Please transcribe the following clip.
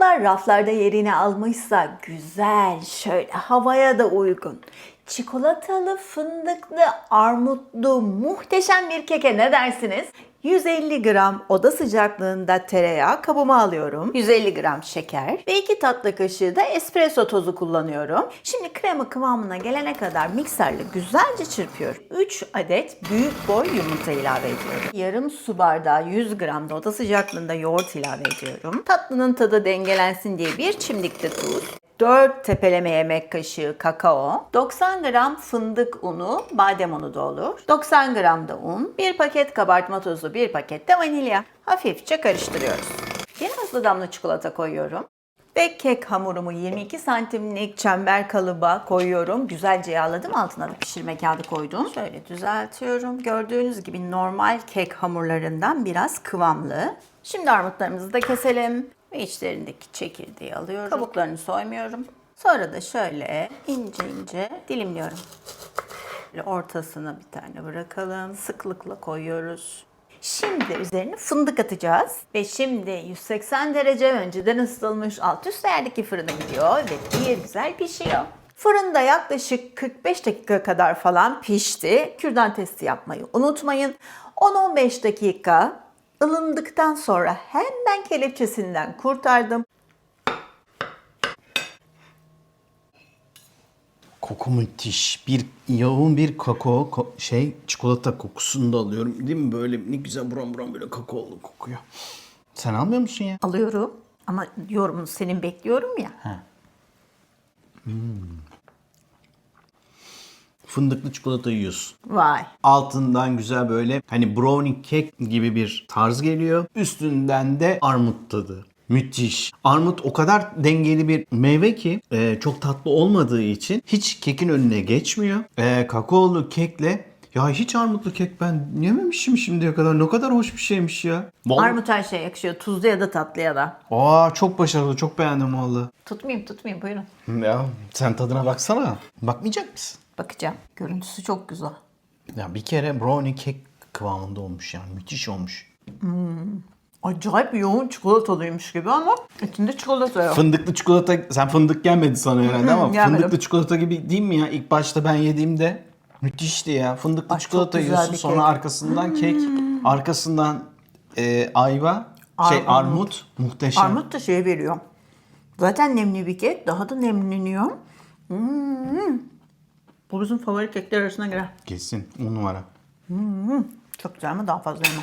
Armutlar raflarda yerini almışsa güzel, şöyle havaya da uygun. Çikolatalı, fındıklı, armutlu, muhteşem bir keke ne dersiniz? 150 gram oda sıcaklığında tereyağı kabıma alıyorum. 150 gram şeker ve 2 tatlı kaşığı da espresso tozu kullanıyorum. Şimdi krema kıvamına gelene kadar mikserle güzelce çırpıyorum. 3 adet büyük boy yumurta ilave ediyorum. Yarım su bardağı 100 gram da oda sıcaklığında yoğurt ilave ediyorum. Tatlının tadı dengelensin diye bir çimdik de tuz. 4 tepeleme yemek kaşığı kakao, 90 gram fındık unu, badem unu da olur, 90 gram da un, 1 paket kabartma tozu, 1 paket de vanilya. Hafifçe karıştırıyoruz. Yine hızlı damla çikolata koyuyorum. Ve kek hamurumu 22 santimlik çember kalıba koyuyorum. Güzelce yağladım. Altına da pişirme kağıdı koydum. Şöyle düzeltiyorum. Gördüğünüz gibi normal kek hamurlarından biraz kıvamlı. Şimdi armutlarımızı da keselim. Ve içlerindeki çekirdeği alıyorum. Kabuklarını soymuyorum. Sonra da şöyle ince ince dilimliyorum. Böyle ortasına bir tane bırakalım. Sıklıkla koyuyoruz. Şimdi üzerine fındık atacağız. Ve şimdi 180 derece önceden ısıtılmış alt üst ayardaki fırına gidiyor ve bir güzel pişiyor. Fırında yaklaşık 45 dakika kadar falan pişti. Kürdan testi yapmayı unutmayın. 10-15 dakika ılındıktan sonra hemen kelepçesinden kurtardım. Koku müthiş. Bir yoğun bir kakao ko- şey çikolata kokusunu da alıyorum. Değil mi? Böyle ne güzel buram buram böyle kakaolu kokuyor. Sen almıyor musun ya? Alıyorum ama yorumunu senin bekliyorum ya. Fındıklı çikolata yiyorsun. Vay. Altından güzel böyle hani brownie kek gibi bir tarz geliyor. Üstünden de armut tadı. Müthiş. Armut o kadar dengeli bir meyve ki e, çok tatlı olmadığı için hiç kekin önüne geçmiyor. E, kakaolu kekle ya hiç armutlu kek ben yememişim şimdiye kadar. Ne kadar hoş bir şeymiş ya. Vallahi- Armut her şeye yakışıyor. Tuzlu ya da tatlı ya da. Aa çok başarılı. Çok beğendim valla. Tutmayayım tutmayayım buyurun. Ya sen tadına baksana. Bakmayacak mısın? Bakacağım. Görüntüsü çok güzel. Ya bir kere brownie kek kıvamında olmuş yani. Müthiş olmuş. Acayip yoğun çikolatalıymış gibi ama içinde çikolata yok. Fındıklı çikolata, sen fındık gelmedi sana herhalde ama gelmedi. fındıklı çikolata gibi değil mi ya? İlk başta ben yediğimde müthişti ya. Fındıklı Ay, çikolata yiyorsun sonra kek. arkasından kek, arkasından e, ayva, şey Armut. armut, muhteşem. Armut da şey veriyor. Zaten nemli bir kek. Daha da nemleniyor. Hmm. Bu bizim favori kekler arasına girer. Kesin 10 numara. Çok güzel ama daha fazla yemem.